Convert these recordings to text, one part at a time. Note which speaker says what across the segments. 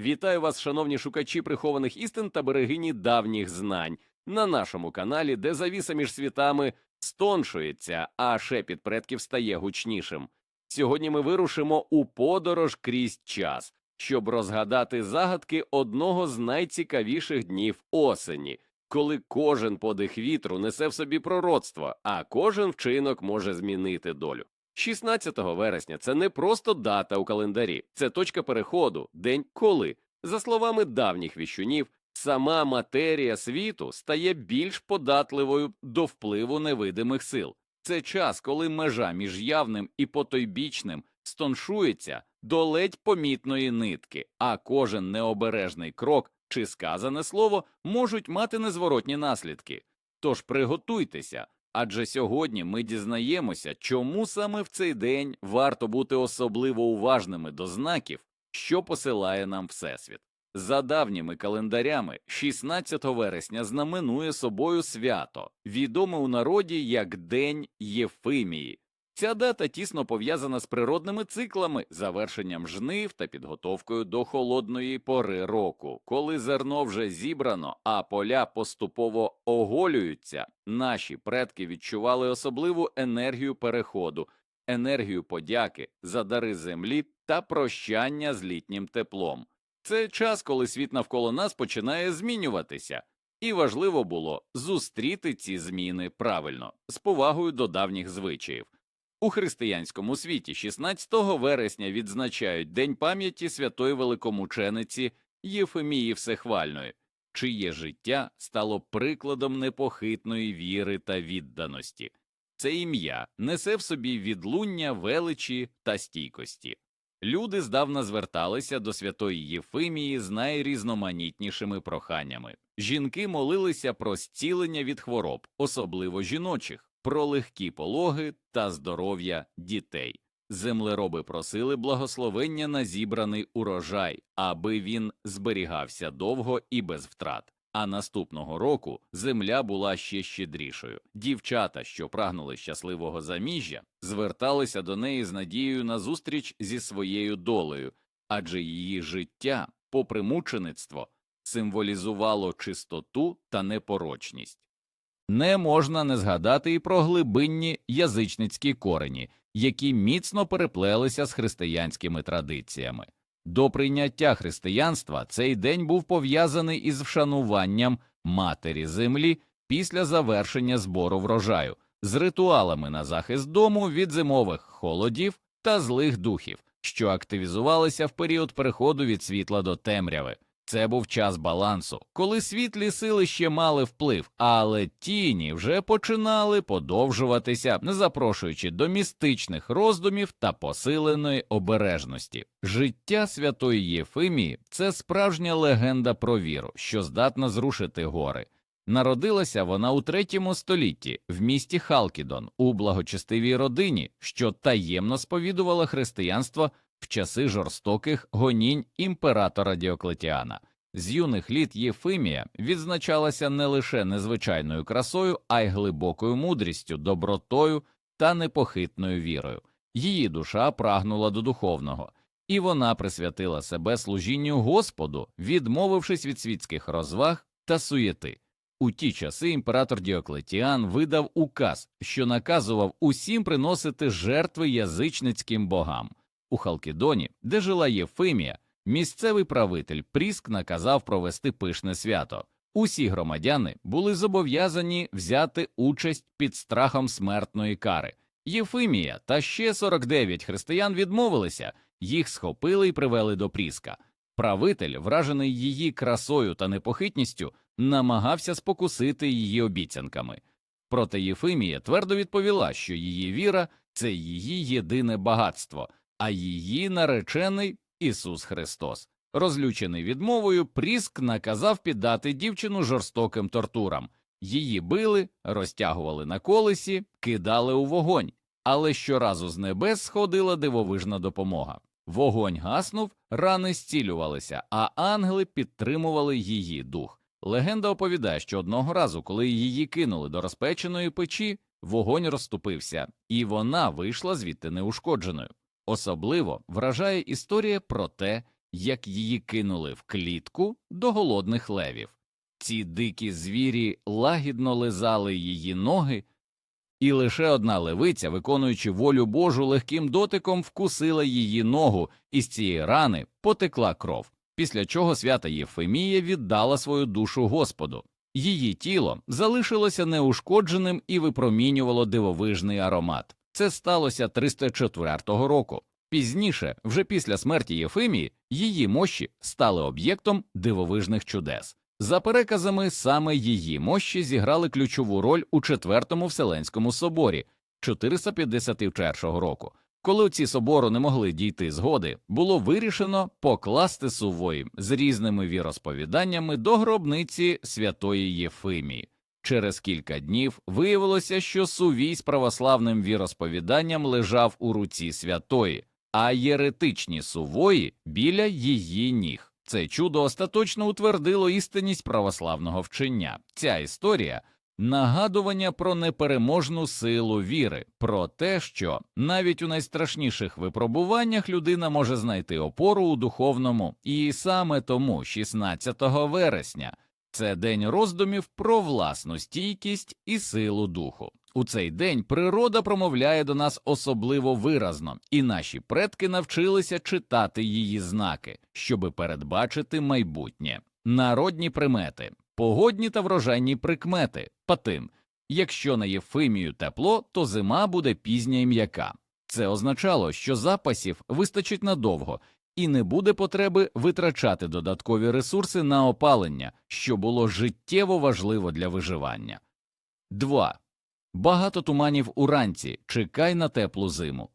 Speaker 1: Вітаю вас, шановні шукачі прихованих істин та берегині давніх знань на нашому каналі, де завіса між світами стоншується, а шепіт предків стає гучнішим. Сьогодні ми вирушимо у подорож крізь час, щоб розгадати загадки одного з найцікавіших днів осені, коли кожен подих вітру несе в собі пророцтво, а кожен вчинок може змінити долю. 16 вересня це не просто дата у календарі, це точка переходу, день коли, за словами давніх віщунів, сама матерія світу стає більш податливою до впливу невидимих сил. Це час, коли межа між явним і потойбічним стоншується до ледь помітної нитки, а кожен необережний крок чи сказане слово можуть мати незворотні наслідки. Тож приготуйтеся, адже сьогодні ми дізнаємося, чому саме в цей день варто бути особливо уважними до знаків, що посилає нам Всесвіт. За давніми календарями, 16 вересня знаменує собою свято, відоме у народі як День Єфимії. Ця дата тісно пов'язана з природними циклами, завершенням жнив та підготовкою до холодної пори року, коли зерно вже зібрано, а поля поступово оголюються. Наші предки відчували особливу енергію переходу, енергію подяки за дари землі та прощання з літнім теплом. Це час, коли світ навколо нас починає змінюватися, і важливо було зустріти ці зміни правильно, з повагою до давніх звичаїв. У християнському світі 16 вересня відзначають День пам'яті святої великомучениці Єфемії Всехвальної, чиє життя стало прикладом непохитної віри та відданості. Це ім'я несе в собі відлуння величі та стійкості. Люди здавна зверталися до святої Єфимії з найрізноманітнішими проханнями. Жінки молилися про зцілення від хвороб, особливо жіночих, про легкі пологи та здоров'я дітей. Землероби просили благословення на зібраний урожай, аби він зберігався довго і без втрат. А наступного року земля була ще щедрішою. Дівчата, що прагнули щасливого заміжжя, зверталися до неї з надією на зустріч зі своєю долею, адже її життя, попри мучеництво, символізувало чистоту та непорочність. Не можна не згадати і про глибинні язичницькі корені, які міцно переплелися з християнськими традиціями. До прийняття християнства цей день був пов'язаний із вшануванням матері землі після завершення збору врожаю, з ритуалами на захист дому від зимових холодів та злих духів, що активізувалися в період переходу від світла до темряви. Це був час балансу, коли світлі сили ще мали вплив, але тіні вже починали подовжуватися, не запрошуючи до містичних роздумів та посиленої обережності. Життя святої Єфимії це справжня легенда про віру, що здатна зрушити гори. Народилася вона у третьому столітті в місті Халкідон у благочестивій родині, що таємно сповідувала християнство в часи жорстоких гонінь імператора Діоклетіана. З юних літ Єфимія відзначалася не лише незвичайною красою, а й глибокою мудрістю, добротою та непохитною вірою. Її душа прагнула до духовного, і вона присвятила себе служінню Господу, відмовившись від світських розваг та суєти. У ті часи імператор Діоклетіан видав указ, що наказував усім приносити жертви язичницьким богам. У Халкідоні, де жила Єфимія, місцевий правитель Пріск наказав провести пишне свято. Усі громадяни були зобов'язані взяти участь під страхом смертної кари. Єфимія та ще 49 християн відмовилися, їх схопили і привели до Пріска. Правитель, вражений її красою та непохитністю, намагався спокусити її обіцянками. Проте Єфимія твердо відповіла, що її віра це її єдине багатство а її наречений Ісус Христос. Розлючений відмовою, Пріск наказав піддати дівчину жорстоким тортурам. Її били, розтягували на колесі, кидали у вогонь, але щоразу з небес сходила дивовижна допомога. Вогонь гаснув, рани зцілювалися, а ангели підтримували її дух. Легенда оповідає, що одного разу, коли її кинули до розпеченої печі, вогонь розступився, і вона вийшла звідти неушкодженою. Особливо вражає історія про те,
Speaker 2: як її кинули в клітку до голодних левів. Ці дикі звірі лагідно лизали її ноги, і лише одна левиця, виконуючи волю Божу легким дотиком, вкусила її ногу, і з цієї рани потекла кров, після чого свята Єфемія віддала свою душу Господу. Її тіло залишилося неушкодженим і випромінювало дивовижний аромат. Це сталося 304 року. Пізніше, вже після смерті Єфимії, її мощі стали об'єктом дивовижних чудес. За переказами, саме її мощі зіграли ключову роль у Четвертому Вселенському соборі 451 року. Коли ці собору не могли дійти згоди, було вирішено покласти сувої з різними віросповіданнями до гробниці святої Єфимії. Через кілька днів виявилося, що сувій з православним віросповіданням лежав у руці святої, а єретичні сувої біля її ніг. Це чудо остаточно утвердило істинність православного вчення. Ця історія нагадування про непереможну силу віри, про те, що навіть у найстрашніших випробуваннях людина може знайти опору у духовному, і саме тому 16 вересня це день роздумів про власну стійкість і силу духу. У цей день природа промовляє до нас особливо виразно, і наші предки навчилися читати її знаки, щоби передбачити майбутнє. Народні примети, погодні та врожайні прикмети, патим. Якщо на Єфимію тепло, то зима буде пізня і м'яка. Це означало, що запасів вистачить надовго, і не буде потреби витрачати додаткові ресурси на опалення, що було життєво важливо для виживання. 2. Багато туманів уранці, чекай на теплу зиму.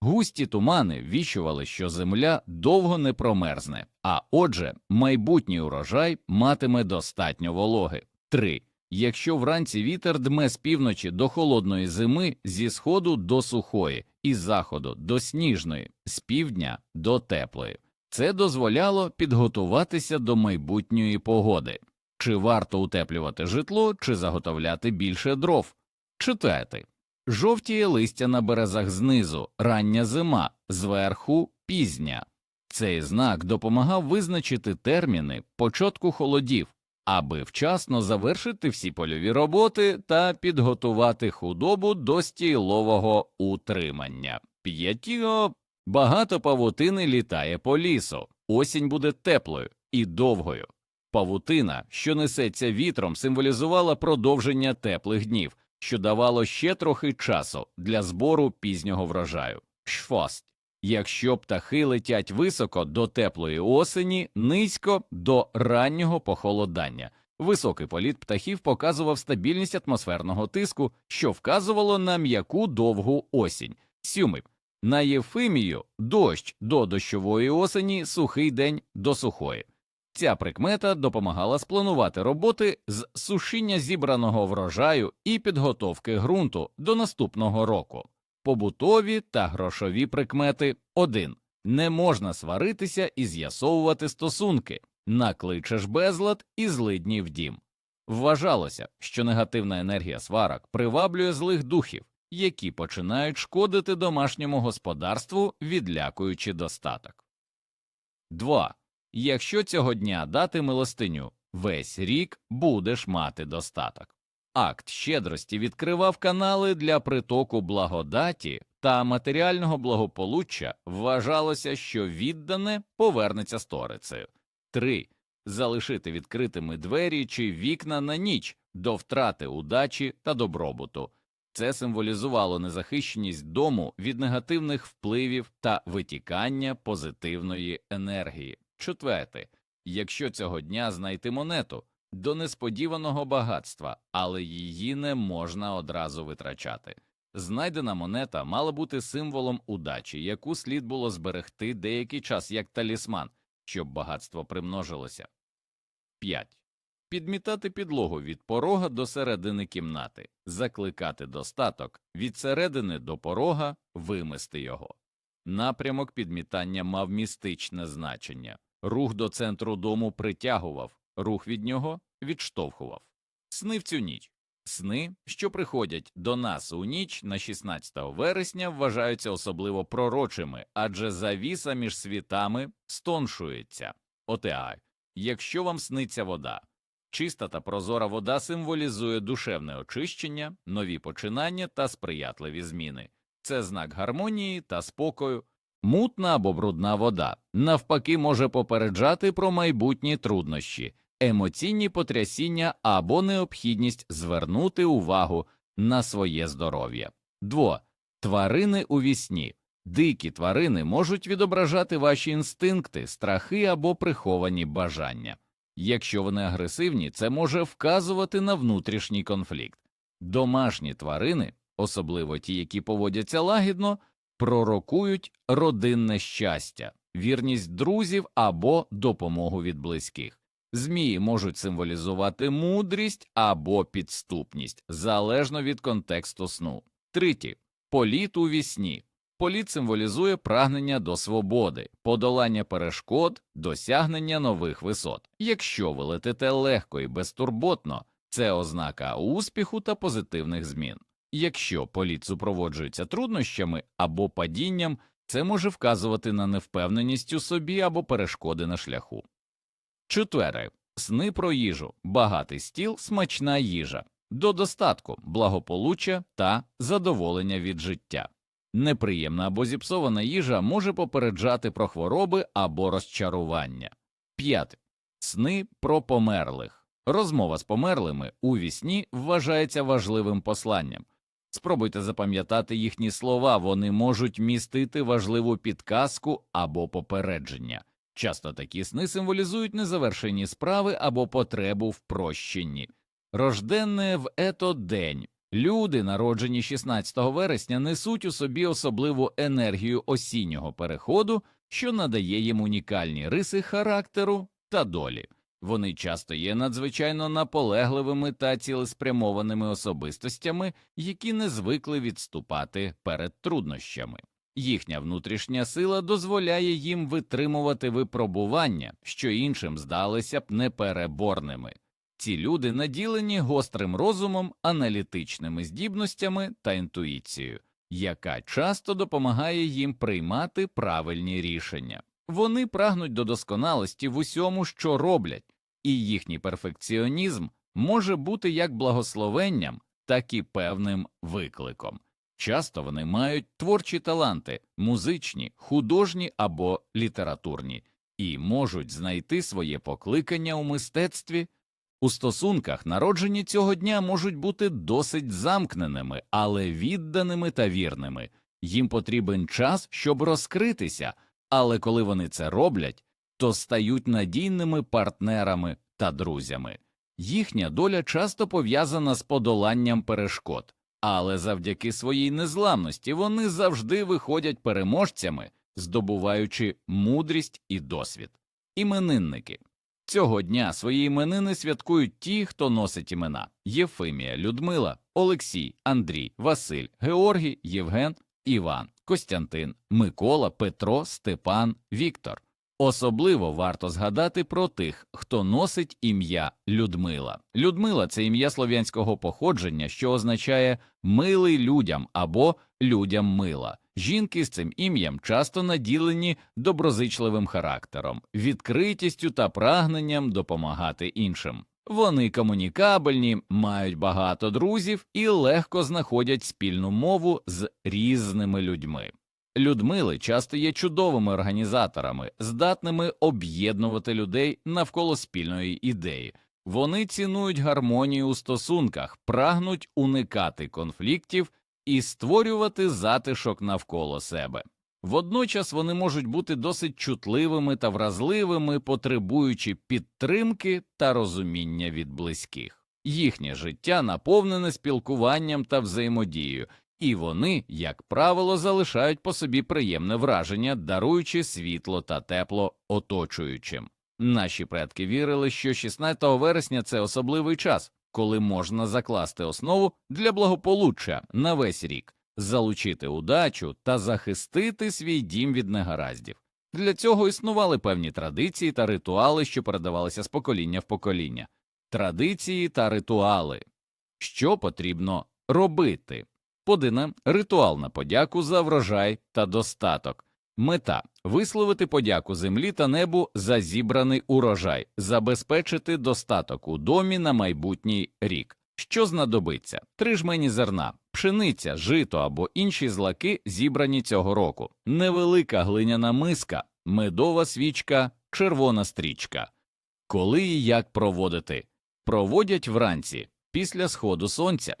Speaker 2: Густі тумани віщували, що земля довго не промерзне, а отже, майбутній урожай матиме достатньо вологи. 3. Якщо вранці вітер дме з півночі до холодної зими, зі сходу до сухої, із заходу до сніжної, з півдня до теплої, це дозволяло підготуватися до майбутньої погоди. Чи варто утеплювати житло, чи заготовляти більше дров? Читайте. Жовтіє листя на березах знизу, рання зима, зверху пізня. Цей знак допомагав визначити терміни початку холодів, аби вчасно завершити всі польові роботи та підготувати худобу до стілового утримання. П'ятіо багато павутини літає по лісу. Осінь буде теплою і довгою. Павутина, що несеться вітром, символізувала продовження теплих днів що давало ще трохи часу для збору пізнього врожаю. Шфост. Якщо птахи летять високо до теплої осені, низько до раннього похолодання. Високий політ птахів показував стабільність атмосферного тиску, що вказувало на м'яку довгу осінь. Сюми. На Єфимію дощ до дощової осені, сухий день до сухої. Ця прикмета допомагала спланувати роботи з сушіння зібраного врожаю і підготовки ґрунту до наступного року. Побутові та грошові прикмети 1. Не можна сваритися і з'ясовувати стосунки, накличеш безлад і злидні в дім. Вважалося, що негативна енергія сварок приваблює злих духів, які починають шкодити домашньому господарству, відлякуючи достаток. 2. Якщо цього дня дати милостиню, весь рік будеш мати достаток. Акт щедрості відкривав канали для притоку благодаті та матеріального благополуччя вважалося, що віддане повернеться сторицею. 3. Залишити відкритими двері чи вікна на ніч до втрати удачі та добробуту. Це символізувало незахищеність дому від негативних впливів та витікання позитивної енергії. Четверте, якщо цього дня знайти монету до несподіваного багатства, але її не можна одразу витрачати. Знайдена монета мала бути символом удачі, яку слід було зберегти деякий час як талісман, щоб багатство примножилося. 5. Підмітати підлогу від порога до середини кімнати, закликати достаток від середини до порога, вимести його. Напрямок підмітання мав містичне значення. Рух до центру дому притягував, рух від нього відштовхував. Снив цю ніч. Сни, що приходять до нас у ніч на 16 вересня, вважаються особливо пророчими, адже завіса між світами стоншується. ОТА. Якщо вам сниться вода, чиста та прозора вода символізує душевне очищення, нові починання та сприятливі зміни. Це знак гармонії та спокою. Мутна або брудна вода навпаки може попереджати про майбутні труднощі, емоційні потрясіння або необхідність звернути увагу на своє здоров'я. Дво. Тварини у вісні. Дикі тварини можуть відображати ваші інстинкти, страхи або приховані бажання. Якщо вони агресивні, це може вказувати на внутрішній конфлікт. Домашні тварини, особливо ті, які поводяться лагідно, пророкують родинне щастя, вірність друзів або допомогу від близьких. Змії можуть символізувати мудрість або підступність, залежно від контексту сну. Третє. Політ у вісні. Політ символізує прагнення до свободи, подолання перешкод, досягнення нових висот. Якщо ви летите легко і безтурботно, це ознака успіху та позитивних змін. Якщо політ супроводжується труднощами або падінням, це може вказувати на невпевненість у собі або перешкоди на шляху. Четвере. Сни про їжу, багатий стіл, смачна їжа, до достатку, благополуччя та задоволення від життя. Неприємна або зіпсована їжа може попереджати про хвороби або розчарування. П'яте. Сни про померлих. Розмова з померлими у вісні вважається важливим посланням. Спробуйте запам'ятати їхні слова, вони можуть містити важливу підказку або попередження. Часто такі сни символізують незавершені справи або потребу в прощенні. Рожденне в ето день. Люди, народжені 16 вересня, несуть у собі особливу енергію осіннього переходу, що надає їм унікальні риси характеру та долі. Вони часто є надзвичайно наполегливими та цілеспрямованими особистостями, які не звикли відступати перед труднощами. Їхня внутрішня сила дозволяє їм витримувати випробування, що іншим здалися б непереборними. Ці люди наділені гострим розумом, аналітичними здібностями та інтуїцією, яка часто допомагає їм приймати правильні рішення. Вони прагнуть до досконалості в усьому, що роблять, і їхній перфекціонізм може бути як благословенням, так і певним викликом. Часто вони мають творчі таланти, музичні, художні або літературні, і можуть знайти своє покликання у мистецтві. У стосунках народжені цього дня можуть бути досить замкненими, але відданими та вірними. Їм потрібен час, щоб розкритися, але коли вони це роблять, то стають надійними партнерами та друзями. Їхня доля часто пов'язана з подоланням перешкод, але завдяки своїй незламності вони завжди виходять переможцями, здобуваючи мудрість і досвід. Іменинники Цього дня свої іменини святкують ті, хто носить імена Єфимія, Людмила, Олексій, Андрій, Василь, Георгій, Євген, Іван, Костянтин, Микола, Петро, Степан, Віктор. Особливо варто згадати про тих, хто носить ім'я Людмила. Людмила це ім'я слов'янського походження, що означає милий людям або людям мила. Жінки з цим ім'ям часто наділені доброзичливим характером, відкритістю та прагненням допомагати іншим. Вони комунікабельні, мають багато друзів і легко знаходять спільну мову з різними людьми. Людмили часто є чудовими організаторами, здатними об'єднувати людей навколо спільної ідеї. Вони цінують гармонію у стосунках, прагнуть уникати конфліктів і створювати затишок навколо себе. Водночас вони можуть бути досить чутливими та вразливими, потребуючи підтримки та розуміння від близьких. Їхнє життя наповнене спілкуванням та взаємодією, і вони, як правило, залишають по собі приємне враження, даруючи світло та тепло оточуючим. Наші предки вірили, що 16 вересня це особливий час, коли можна закласти основу для благополуччя на весь рік, залучити удачу та захистити свій дім від негараздів. Для цього існували певні традиції та ритуали, що передавалися з покоління в покоління. Традиції та ритуали Що потрібно робити? Подина ритуал на подяку за врожай та достаток. Мета висловити подяку землі та небу за зібраний урожай, забезпечити достаток у домі на майбутній рік. Що знадобиться? Три жмені зерна, пшениця, жито або інші злаки, зібрані цього року, невелика глиняна миска, медова свічка, червона стрічка. Коли і як проводити? Проводять вранці, після сходу сонця.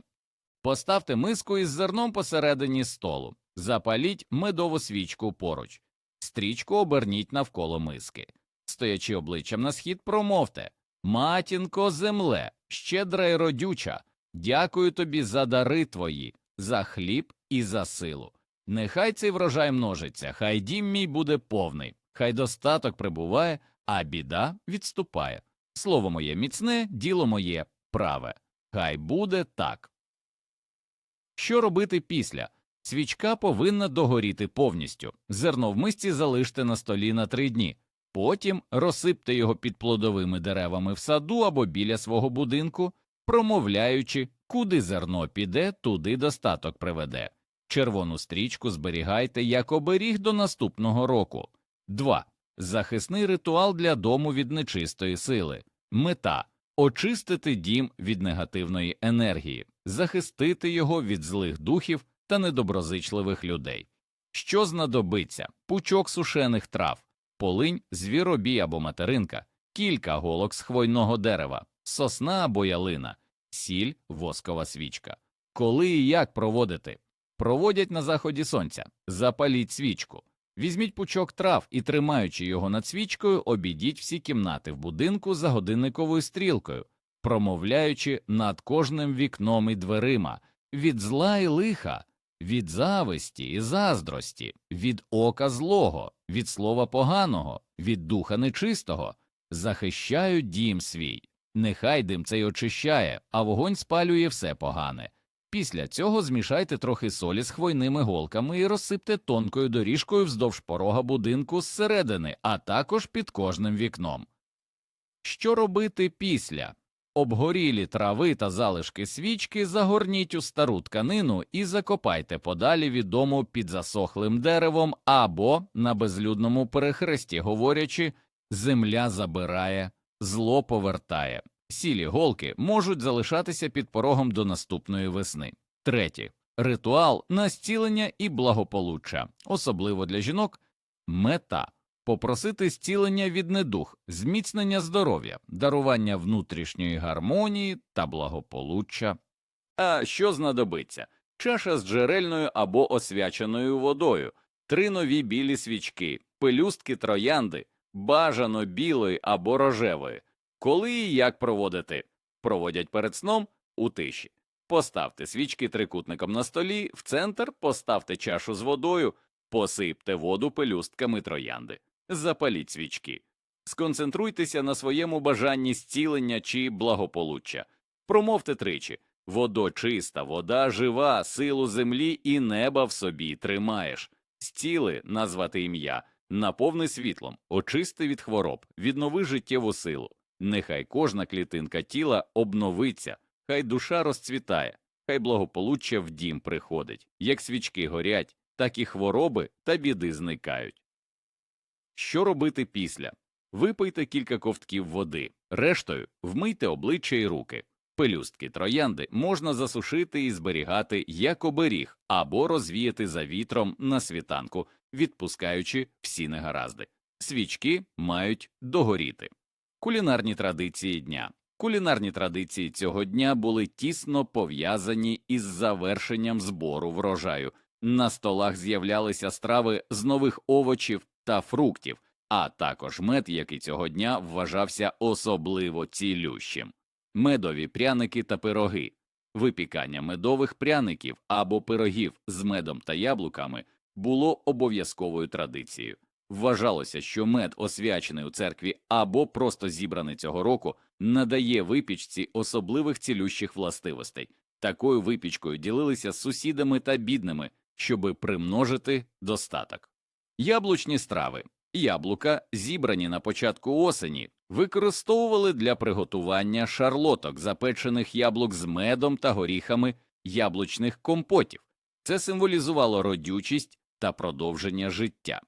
Speaker 2: Поставте миску із зерном посередині столу, запаліть медову свічку поруч, стрічку оберніть навколо миски. Стоячи обличчям на схід, промовте Матінко земле, щедра й родюча, дякую тобі за дари твої, за хліб і за силу. Нехай цей врожай множиться, хай дім мій буде повний, хай достаток прибуває, а біда відступає. Слово моє міцне, діло моє праве. Хай буде так. Що робити після? Свічка повинна догоріти повністю. Зерно в мисці залиште на столі на три дні. Потім розсипте його під плодовими деревами в саду або біля свого будинку, промовляючи, куди зерно піде, туди достаток приведе. Червону стрічку зберігайте як оберіг до наступного року. 2. Захисний ритуал для дому від нечистої сили. Мета очистити дім від негативної енергії, захистити його від злих духів та недоброзичливих людей. Що знадобиться? Пучок сушених трав, полинь, звіробій або материнка, кілька голок з хвойного дерева, сосна або ялина, сіль, воскова свічка. Коли і як проводити? Проводять на заході сонця, запаліть свічку. Візьміть пучок трав і, тримаючи його над свічкою, обійдіть всі кімнати в будинку за годинниковою стрілкою, промовляючи над кожним вікном і дверима від зла і лиха, від зависті і заздрості, від ока злого, від слова поганого, від духа нечистого, захищаю дім свій. Нехай дим цей очищає, а вогонь спалює все погане. Після цього змішайте трохи солі з хвойними голками і розсипте тонкою доріжкою вздовж порога будинку зсередини, а також під кожним вікном. Що робити після? Обгорілі трави та залишки свічки загорніть у стару тканину і закопайте подалі від дому під засохлим деревом або на безлюдному перехресті, говорячи земля забирає, зло повертає. Сілі голки можуть залишатися під порогом до наступної весни. Третє ритуал на зцілення і благополуччя, особливо для жінок, мета попросити зцілення від недух, зміцнення здоров'я, дарування внутрішньої гармонії та благополуччя. А що знадобиться? Чаша з джерельною або освяченою водою, три нові білі свічки, пелюстки троянди, бажано білої або рожевої. Коли і як проводити? Проводять перед сном у тиші. Поставте свічки трикутником на столі, в центр поставте чашу з водою, посипте воду пелюстками троянди, запаліть свічки. Сконцентруйтеся на своєму бажанні зцілення чи благополуччя. Промовте тричі водо чиста, вода жива, силу землі і неба в собі тримаєш. Зціли назвати ім'я, наповни світлом, очисти від хвороб, віднови життєву силу. Нехай кожна клітинка тіла обновиться, хай душа розцвітає, хай благополуччя в дім приходить, як свічки горять, так і хвороби та біди зникають. Що робити після? Випийте кілька ковтків води, рештою вмийте обличчя і руки. Пелюстки троянди можна засушити і зберігати як оберіг або розвіяти за вітром на світанку, відпускаючи всі негаразди. Свічки мають догоріти. Кулінарні традиції дня. Кулінарні традиції цього дня були тісно пов'язані із завершенням збору врожаю. На столах з'являлися страви з нових овочів та фруктів, а також мед, який цього дня вважався особливо цілющим. Медові пряники та пироги. Випікання медових пряників або пирогів з медом та яблуками було обов'язковою традицією. Вважалося, що мед, освячений у церкві або просто зібраний цього року, надає випічці особливих цілющих властивостей. Такою випічкою ділилися з сусідами та бідними, щоби примножити достаток. Яблучні страви. Яблука, зібрані на початку осені, використовували для приготування шарлоток, запечених яблук з медом та горіхами яблучних компотів. Це символізувало родючість та продовження життя.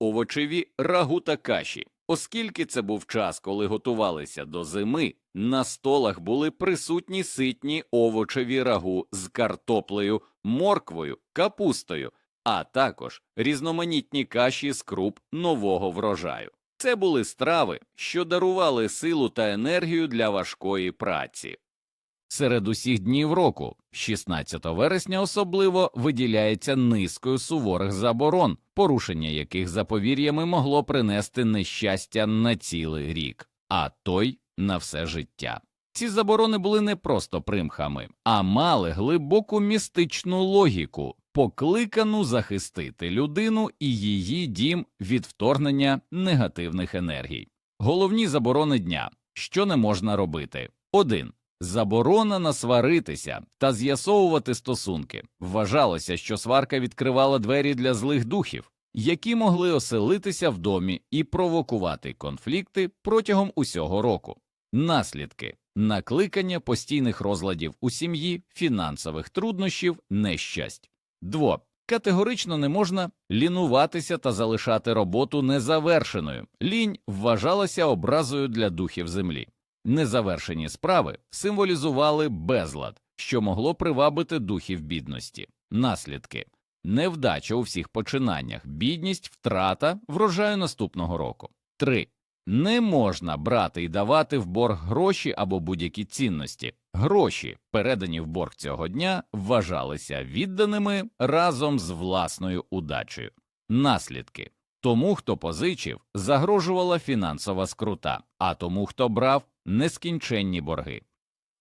Speaker 2: Овочеві рагу та каші. Оскільки це був час, коли готувалися до зими, на столах були присутні ситні овочеві рагу з картоплею, морквою, капустою, а також різноманітні каші з круп нового врожаю. Це були страви, що дарували силу та енергію для важкої праці. Серед усіх днів року, 16 вересня особливо виділяється низкою суворих заборон, порушення яких за повір'ями могло принести нещастя на цілий рік, а той на все життя. Ці заборони були не просто примхами, а мали глибоку містичну логіку, покликану захистити людину і її дім від вторгнення негативних енергій. Головні заборони дня, що не можна робити. 1. Заборона насваритися та з'ясовувати стосунки. Вважалося, що сварка відкривала двері для злих духів, які могли оселитися в домі і провокувати конфлікти протягом усього року. Наслідки накликання постійних розладів у сім'ї, фінансових труднощів, нещасть. 2. Категорично не можна лінуватися та залишати роботу незавершеною. Лінь вважалася образою для духів землі. Незавершені справи символізували безлад, що могло привабити духів бідності. Наслідки невдача у всіх починаннях, бідність, втрата врожаю наступного року. 3. Не можна брати і давати в борг гроші або будь-які цінності. Гроші, передані в борг цього дня, вважалися відданими разом з власною удачею. Наслідки тому, хто позичив, загрожувала фінансова скрута, а тому, хто брав, нескінченні борги.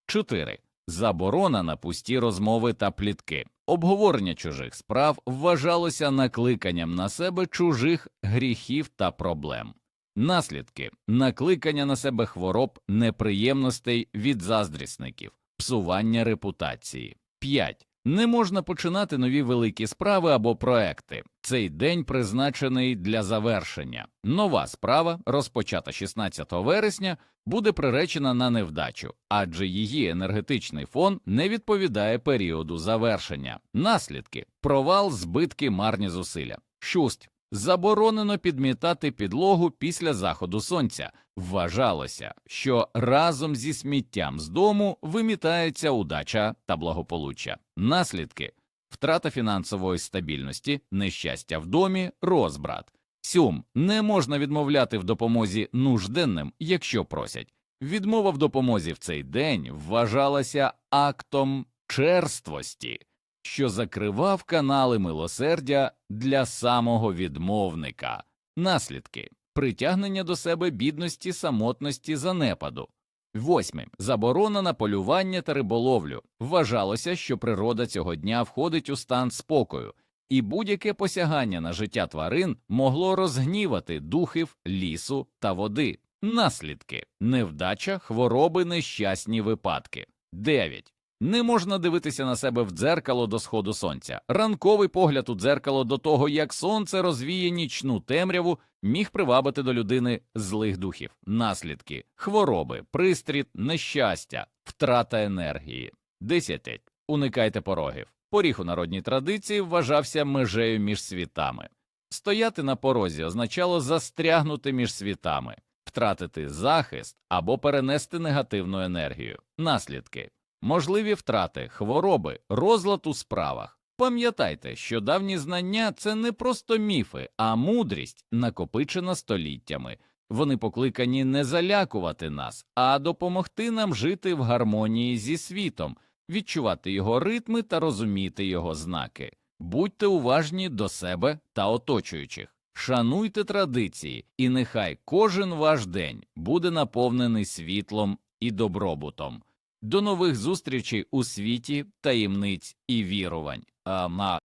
Speaker 2: 4. Заборона на пусті розмови та плітки. Обговорення чужих справ вважалося накликанням на себе чужих гріхів та проблем. Наслідки накликання на себе хвороб, неприємностей від заздрісників, псування репутації. 5. Не можна починати нові великі справи або проекти. Цей день призначений для завершення. Нова справа, розпочата 16 вересня, буде приречена на невдачу, адже її енергетичний фон не відповідає періоду завершення. Наслідки провал, збитки, марні зусилля. 6. Заборонено підмітати підлогу після заходу сонця. Вважалося, що разом зі сміттям з дому вимітається удача та благополуччя. Наслідки втрата фінансової стабільності, нещастя в домі, розбрат. Сюм не можна відмовляти в допомозі нужденним, якщо просять. Відмова в допомозі в цей день вважалася актом черствості що закривав канали милосердя для самого відмовника, наслідки притягнення до себе бідності, самотності, занепаду. Восьме заборона на полювання та риболовлю. Вважалося, що природа цього дня входить у стан спокою, і будь-яке посягання на життя тварин могло розгнівати духів лісу та води. Наслідки невдача, хвороби, нещасні випадки. 9. Не можна дивитися на себе в дзеркало до сходу сонця. Ранковий погляд у дзеркало до того, як сонце розвіє нічну темряву, міг привабити до людини злих духів, наслідки, хвороби, пристріт, нещастя, втрата енергії. 10. Уникайте порогів. Поріг у народній традиції вважався межею між світами. Стояти на порозі означало застрягнути між світами, втратити захист або перенести негативну енергію. Наслідки можливі втрати, хвороби, розлад у справах. Пам'ятайте, що давні знання це не просто міфи, а мудрість, накопичена століттями. Вони покликані не залякувати нас, а допомогти нам жити в гармонії зі світом, відчувати його ритми та розуміти його знаки. Будьте уважні до себе та оточуючих. Шануйте традиції, і нехай кожен ваш день буде наповнений світлом і добробутом. До нових зустрічей у світі таємниць і вірувань. А на